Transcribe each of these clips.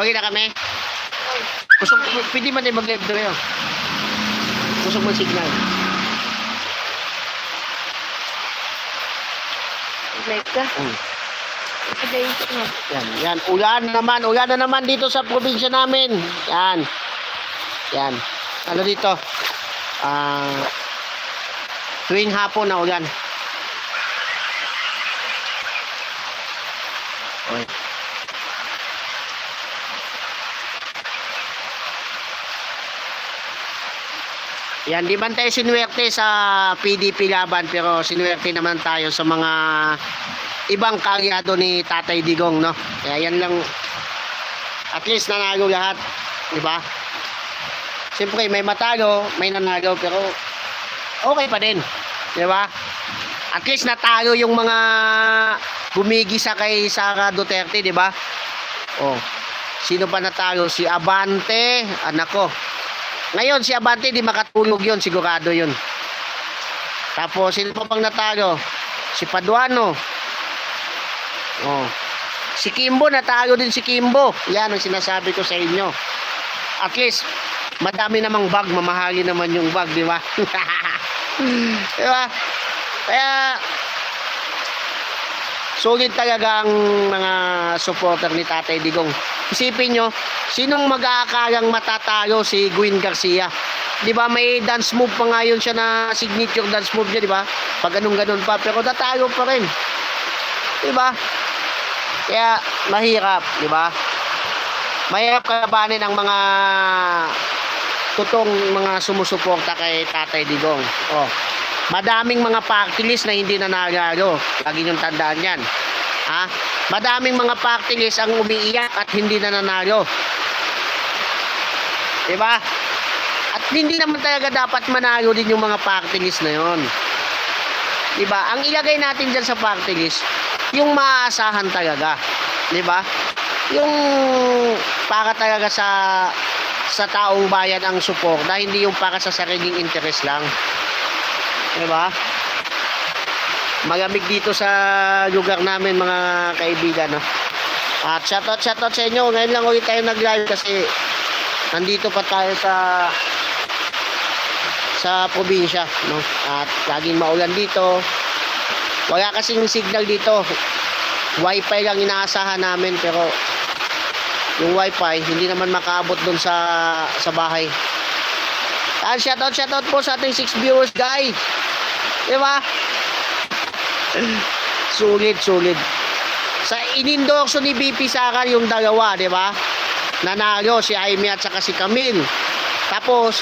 Okay na kami? Gusto, pwede ba tayo mag-live doon yun? Gusto mo signal? Like ka. No. Yan, yan. Ulan na naman. Ulan na naman dito sa probinsya namin. Yan. Yan. Ano dito? Ah... tuwing hapon na ulan. Okay. Yan, di man tayo sinuwerte sa PDP laban pero sinuwerte naman tayo sa mga ibang kalyado ni Tatay Digong, no? Kaya yan lang, at least nanalo lahat, di ba? Siyempre, may matalo, may nanalo, pero okay pa din, di ba? At least natalo yung mga bumigisa kay Sara Duterte, di ba? Oh, sino ba natalo? Si Abante, anak ko. Ngayon, si Abante, di makatulog yon sigurado yun. Tapos, sino pa pang natalo? Si Paduano, Oh. Si Kimbo, natalo din si Kimbo. Yan ang sinasabi ko sa inyo. At least, madami namang bag. Mamahali naman yung bag, di ba? di ba? Kaya, solid talaga ang mga supporter ni Tatay Digong. Isipin nyo, sinong mag-aakalang matatalo si Gwen Garcia? Di ba may dance move pa nga yun siya na signature dance move niya, di ba? Pag ganun ganun pa, pero natalo pa rin. Di ba? Kaya mahirap, di ba? Mahirap kalabanin ang mga tutong mga sumusuporta kay Tatay Digong. Oh. Madaming mga party list na hindi nanalo. Lagi niyong tandaan yan. Ha? Madaming mga party list ang umiiyak at hindi na nanalo. Di ba? At hindi naman talaga dapat manalo din yung mga party list na yon. Di ba? Ang ilagay natin dyan sa party list, yung maaasahan talaga. 'Di ba? Yung para talaga sa sa taong bayan ang suporta, hindi yung para sa sariling interes lang. 'Di ba? Malamig dito sa lugar namin mga kaibigan, no? At shoutout shoutout sa inyo. Ngayon lang ulit tayo nag-live kasi nandito pa tayo sa sa probinsya, no? At laging maulan dito. Wala kasing signal dito. Wi-Fi lang inaasahan namin pero yung Wi-Fi hindi naman makaabot doon sa sa bahay. Ah, shoutout shoutout po sa ating 6 viewers, guys. 'Di ba? Sulit, sulit. Sa inendorso ni BP Sara yung dalawa, 'di ba? Nanalo si Aimee at saka si Camille. Tapos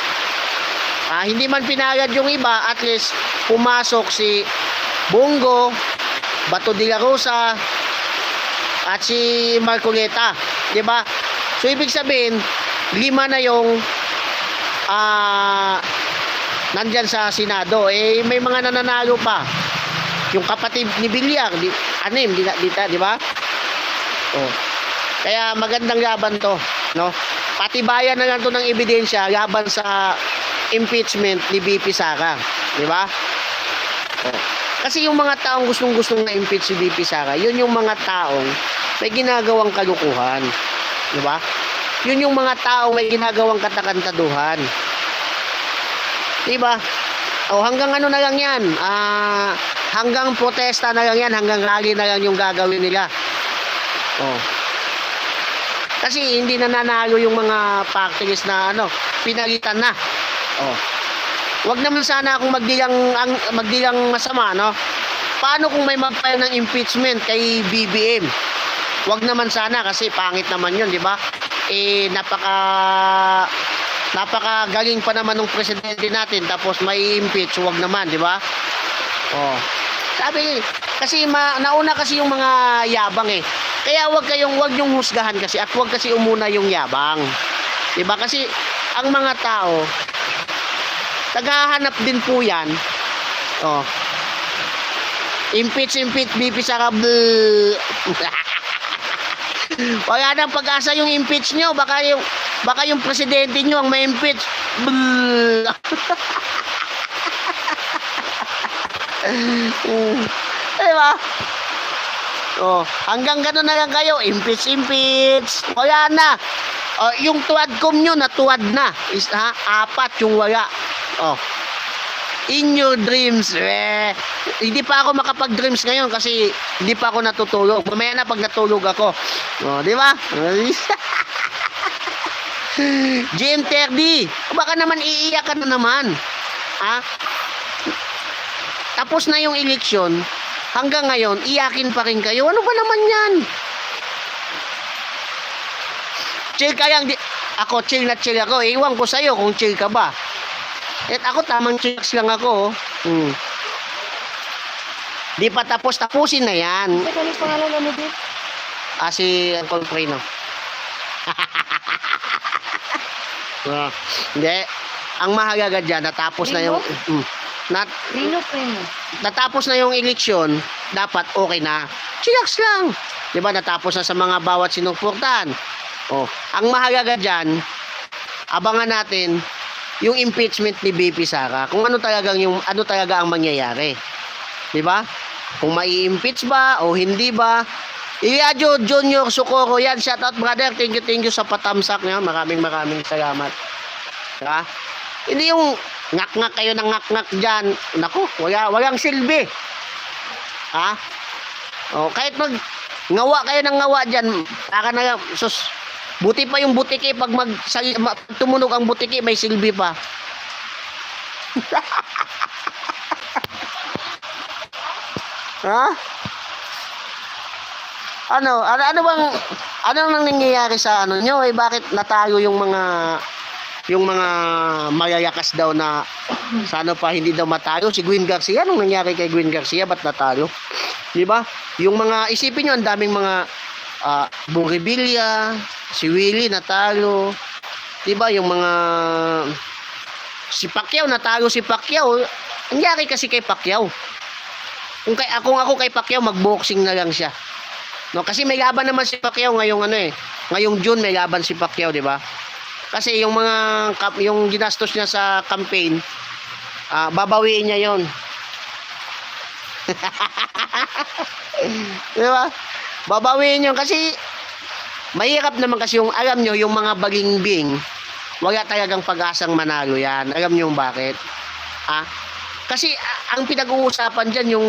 ah, hindi man pinagad yung iba, at least pumasok si Bongo, Bato de la Rosa, at si Marcoleta. 'Di ba? So, ibig sabihin, lima na yung ah nandyan sa Senado. Eh, may mga nananalo pa. Yung kapatid ni Villar, di, anim, di, di, di ba? Oh. Kaya magandang laban to, no? Patibayan na lang to ng ebidensya laban sa impeachment ni BP Sara, di ba? Oh. Kasi yung mga taong gustong-gustong na-impeach si BP Sara, yun yung mga taong may ginagawang kalukuhan. Di ba? Yun yung mga taong may ginagawang katakantaduhan. Di ba? O hanggang ano na lang yan? Ah, hanggang protesta na lang yan, hanggang rally na lang yung gagawin nila. Oh. Kasi hindi na nanalo yung mga party list na ano, pinalitan na. Oh. Wag naman sana akong magdilang ang magdilang masama, no? Paano kung may mag-file ng impeachment kay BBM? Wag naman sana kasi pangit naman 'yun, di ba? Eh napaka napaka galing pa naman ng presidente natin tapos may impeach, wag naman, di ba? Oh. Sabi kasi ma, nauna kasi yung mga yabang eh. Kaya wag kayong wag yung husgahan kasi at wag kasi umuna yung yabang. 'Di ba? Kasi ang mga tao naghahanap din po 'yan. Oh. Impeach, impeach, BP bleh. Wala nang pag-asa yung impeach nyo. Baka yung, baka yung presidente nyo ang may impeach. Bleh. diba? Oh, hanggang gano'n na lang kayo, impeach. Wala na. Oh, yung tuwadcom nyo, natuwad na. Is, ha? Apat yung wala. Oh. In your dreams, eh, hindi pa ako makapag-dreams ngayon kasi hindi pa ako natutulog. Mamaya na pag natulog ako. Oh, di ba? Jim Terdy, baka naman iiyak ka na naman. Ha? Tapos na yung eleksyon, hanggang ngayon, iyakin pa rin kayo. Ano ba naman yan? Chill ka lang. Di- ako, chill na chill ako. Iwan ko sa'yo kung chill ka ba. At ako, tamang chills lang ako. oh. Hmm. Di pa tapos, tapusin na yan. Ano yung pangalan ano din? Ah, si Uncle Prino. Ah, hindi. Ang mahalaga dyan, natapos na yung... Mm, nat, Rino Primo. natapos na yung eleksyon, dapat okay na. Chillax lang. Di ba? Natapos na sa mga bawat sinuportahan. Oh, ang mahalaga dyan, abangan natin yung impeachment ni BP Sara. Kung ano talagang yung ano talaga ang mangyayari. Di ba? Kung mai-impeach ba o hindi ba. Iliadyo Junior Socorro yan. Shout out brother. Thank you, thank you sa patamsak niya. Maraming maraming salamat. Ha? Hindi yung ngak-ngak kayo ng ngak-ngak dyan. Naku, wala, walang silbi. Ha? O, kahit mag ngawa kayo ng ngawa dyan, para na sus, buti pa yung butiki pag mag sali- ma- tumunog ang butiki, may silbi pa. ha? Ano, ano, ano bang, ano nang nangyayari sa ano nyo? Eh, bakit natayo yung mga, yung mga mayayakas daw na, sa ano pa, hindi daw matalo? Si Gwen Garcia, anong nangyari kay Gwen Garcia? Ba't natalo? Di ba? Yung mga, isipin nyo, ang daming mga, ah, Bong Revilla, si Willie natalo. Di ba? Yung mga, si Pacquiao, natalo si Pacquiao. Nangyari kasi kay Pacquiao. Kung, kay, kung ako kay Pacquiao, magboxing na lang siya. No, kasi may laban naman si Pacquiao ngayong ano eh. Ngayong June may laban si Pacquiao, 'di ba? Kasi yung mga yung ginastos niya sa campaign, ah babawiin niya 'yon. 'Di ba? Babawiin 'yon kasi mahirap naman kasi yung alam nyo yung mga bagingbing wala talagang pag-asang manalo yan. Alam nyo bakit? Ah? Kasi ang pinag-uusapan diyan yung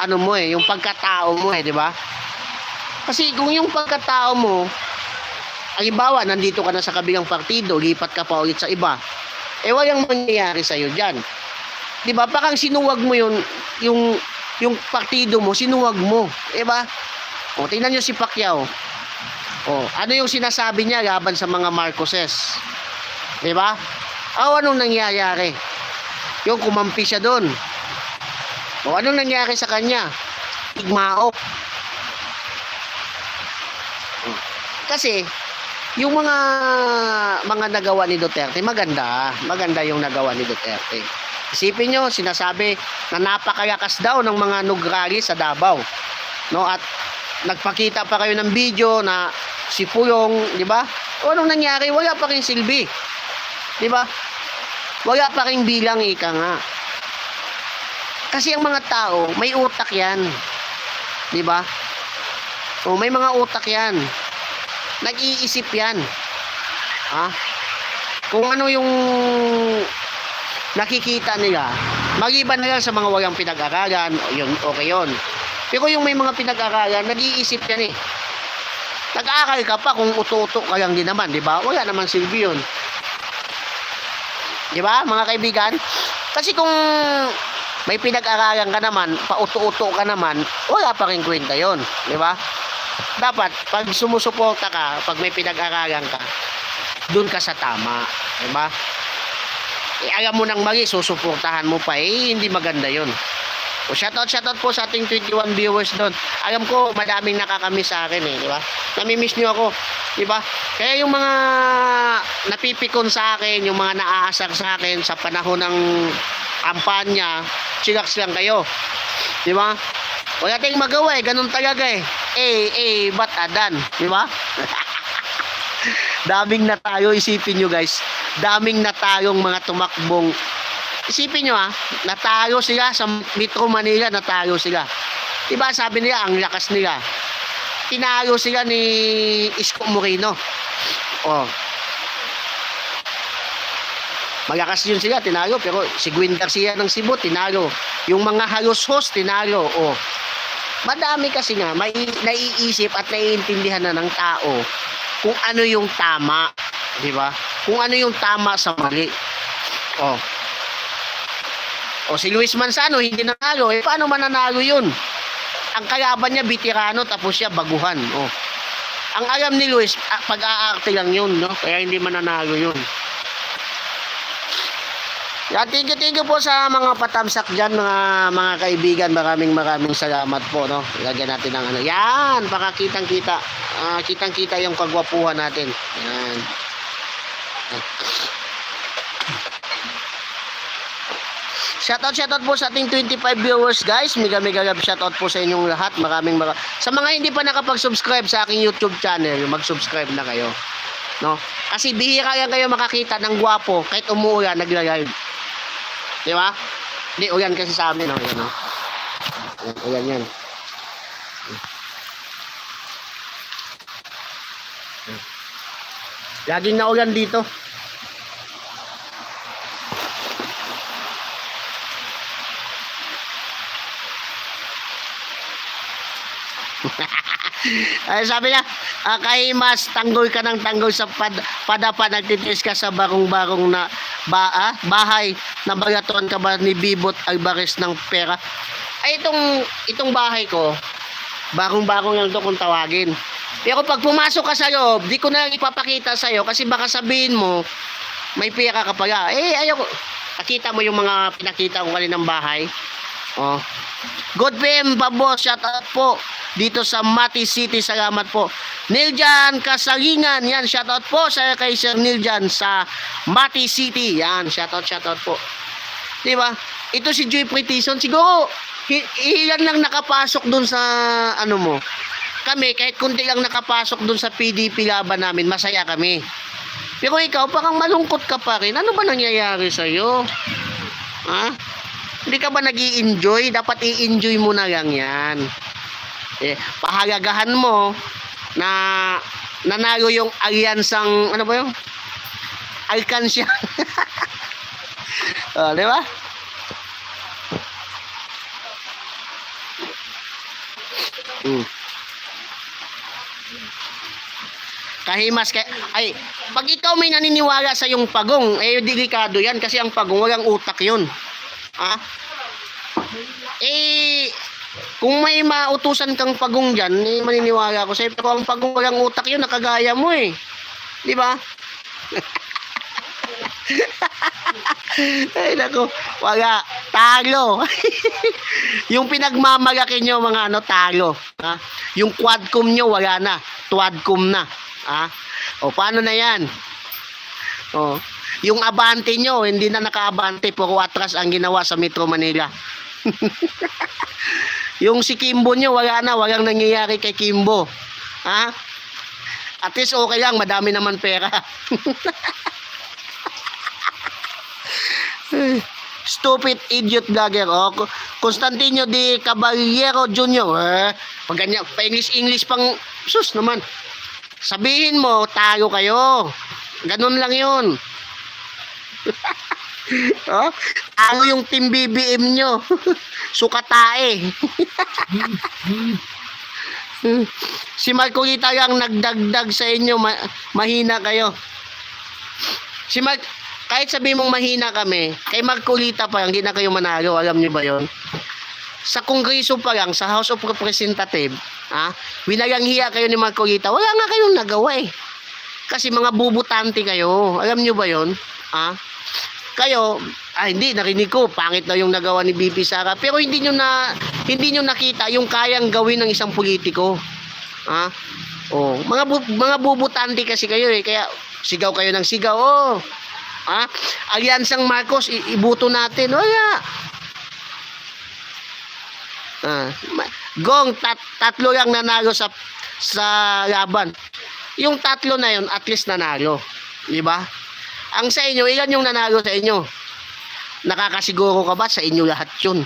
ano mo eh, yung pagkatao mo eh, di ba? Kasi kung yung pagkatao mo, halimbawa, nandito ka na sa kabilang partido, lipat ka pa ulit sa iba, eh walang mangyayari sa'yo dyan. Di ba? Parang sinuwag mo yun, yung, yung partido mo, sinuwag mo. Di ba? O, tingnan nyo si Pacquiao. O, ano yung sinasabi niya laban sa mga Marcoses? Di ba? O, anong nangyayari? Yung kumampi siya doon. O, anong nangyari sa kanya? Igmao. Kasi, yung mga mga nagawa ni Duterte, maganda. Maganda yung nagawa ni Duterte. Isipin nyo, sinasabi na napakalakas daw ng mga nugrali sa Davao. No? At nagpakita pa kayo ng video na si Pulong, di ba? O anong nangyari? Wala pa rin silbi. Di ba? Wala pa rin bilang ika nga. Kasi ang mga tao, may utak yan. Di ba? O may mga utak yan. Nag-iisip yan. Ha? Kung ano yung nakikita nila, magiban na lang sa mga walang pinag-aralan, yun, okay yun. Pero yung may mga pinag-aralan, nag-iisip yan eh. Nag-aaral ka pa kung uto-uto ka lang din naman, di ba? Wala naman silbi yun. Di ba, mga kaibigan? Kasi kung may pinag-aralan ka naman, pauto-uto ka naman, wala pa rin kwenta yun. Di ba? Dapat, pag sumusuporta ka, pag may pinag-aralan ka, dun ka sa tama. Di ba? Eh, alam mo nang mali, susuportahan mo pa, eh, hindi maganda yun. O shoutout, shoutout po sa ating 21 viewers doon. Alam ko, madaming nakakamiss sa akin eh, di ba? Namimiss nyo ako, di ba? Kaya yung mga napipikon sa akin, yung mga naaasar sa akin sa panahon ng kampanya, chillax lang kayo. Di ba? Wala tayong magawa eh, ganun talaga eh. Eh, eh, ba't adan? Di ba? Daming na tayo, isipin nyo guys. Daming na tayong mga tumakbong Isipin nyo ha, natalo sila sa Metro Manila, natalo sila. Diba sabi nila, ang lakas nila. Tinalo sila ni Isko Moreno. Oh. Malakas yun sila, tinalo. Pero si Gwen Garcia ng Cebu, tinalo. Yung mga halos host, tinalo. Oh. Madami kasi nga, may naiisip at naiintindihan na ng tao kung ano yung tama. Di ba? Kung ano yung tama sa mali. Oh. O si Luis Manzano, hindi nanalo. Eh, paano mananalo yun? Ang kalaban niya, bitirano, tapos siya, baguhan. Oh. Ang alam ni Luis, ah, pag-aarte lang yun, no? Kaya hindi mananalo yun. Yan, thank you, thank you po sa mga patamsak dyan, mga, mga kaibigan. Maraming maraming salamat po, no? Lagyan natin ng ano. Yan, baka kitang-kita. ah, kitang-kita yung kagwapuhan natin. Yan. Shoutout, shoutout po sa ating 25 viewers guys. Mega mega love shoutout po sa inyong lahat. Maraming maraming. Sa mga hindi pa nakapag-subscribe sa aking YouTube channel, mag-subscribe na kayo. No? Kasi bihira yan kayo makakita ng gwapo kahit umuulan, nagla-live. Di ba? Hindi, ulan kasi sa amin. No? Yan, no? Yan, ulan yan. Laging naulan dito. Ay, sabi niya, ah, kay Mas, tanggol ka ng tanggol sa pad, padapa, nagtitis ka sa barong-barong na ba, ah, bahay na bagatuan ka ba ni Bibot Alvarez ng pera? Ay, itong, itong bahay ko, barong-barong lang to kung tawagin. Pero pag pumasok ka sa loob, di ko na ipapakita sa'yo kasi baka sabihin mo, may pera ka pala. Eh, ayoko. Nakita mo yung mga pinakita ko kaninang bahay. Oh. Good PM pa boss, shout out po dito sa Mati City. Salamat po. Niljan Kasalingan, yan shout out po sa kay Sir Niljan sa Mati City. Yan, shout out, shout out po. 'Di ba? Ito si Joy Pretison siguro ilan lang nakapasok dun sa ano mo. Kami kahit kunti lang nakapasok dun sa PDP laban namin, masaya kami. Pero ikaw parang malungkot ka pa rin. Ano ba nangyayari sa iyo? Ha? Hindi ka ba nag enjoy Dapat i-enjoy mo na lang yan. Eh, pahalagahan mo na nanalo yung alyansang, ano ba yung? Alkansya. oh, di ba? Hmm. Kahimas kay ay pag ikaw may naniniwala sa yung pagong, eh delikado 'yan kasi ang pagong walang utak 'yun. Ha? Eh, kung may mautusan kang pagong dyan, eh, maniniwala ako sa'yo. Pero ang pagong walang utak yun, nakagaya mo eh. Di ba? Ay, nako. Wala. Talo. yung pinagmamalaki nyo, mga ano, talo. Ha? Yung quadcom nyo, wala na. Twadcom na. Ha? O, paano na yan? O, yung abante nyo, hindi na naka-abante, puro atras ang ginawa sa Metro Manila. yung si Kimbo nyo, wala na, walang nangyayari kay Kimbo. Ha? At least okay lang, madami naman pera. Stupid idiot vlogger. Oh, Ko- Constantino di Caballero Jr. Eh, pag ganyan, pa English English pang sus naman. Sabihin mo, tayo kayo. Ganun lang 'yun. oh, ano yung team BBM nyo? Sukatae. si Marcolita lang nagdagdag sa inyo, ma- mahina kayo. Si Mark, kahit sabi mong mahina kami, kay Marcolita pa lang, hindi na kayo manalo. Alam niyo ba yon? Sa Kongreso pa lang, sa House of Representative, ha, winagang hiya kayo ni Marcolita, wala nga kayong nagawa eh. Kasi mga bubutante kayo. Alam niyo ba yon? Ha? Kayo, ah, hindi, narinig ko, pangit na yung nagawa ni BP Sara. Pero hindi nyo na, hindi nyo nakita yung kayang gawin ng isang politiko. Ha? Oh, mga bu- mga bubutante kasi kayo eh, kaya sigaw kayo ng sigaw. Oh. Ha? Alyansang Marcos, ibuto natin. Wala. Ah, ma- gong tat- tatlo lang nanalo sa sa laban. Yung tatlo na yon at least nanalo. Di ba? Ang sa inyo, ilan yung nanalo sa inyo? Nakakasiguro ka ba sa inyo lahat yun?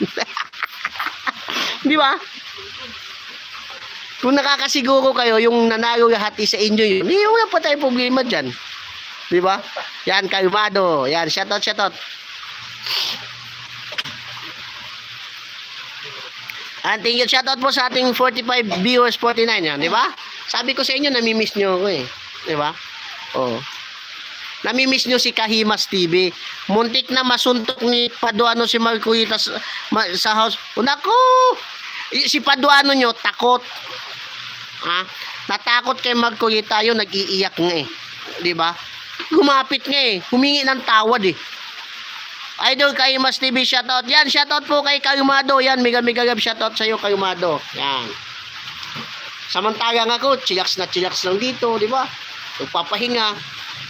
Di ba? Kung nakakasiguro kayo, yung nanalo lahat sa inyo yun, hindi wala pa tayo problema dyan. Di ba? Yan, kalmado. Yan, shoutout, shoutout. And thank you, shoutout po sa ating 45 viewers, 49 yan, di ba? Sabi ko sa inyo, namimiss nyo ako eh. Di ba? Oh. Namimiss nyo si Kahimas TV. Muntik na masuntok ni Paduano si Marcolita sa, sa house. O naku! Y- Si Paduano nyo, takot. Ha? Natakot kay Marcolita yun, nag-iiyak nga eh. Di ba? Lumapit nga eh. Humingi ng tawad eh. Idol kay Mas TV, shoutout. Yan, shoutout po kay Kalmado. Yan, mega mega love shoutout sa iyo, Kalmado. Yan. Samantalang ako, chillax na chillax lang dito, di ba? Nagpapahinga.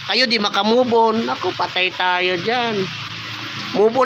Kayo di makamove on. Ako, patay tayo dyan. Move on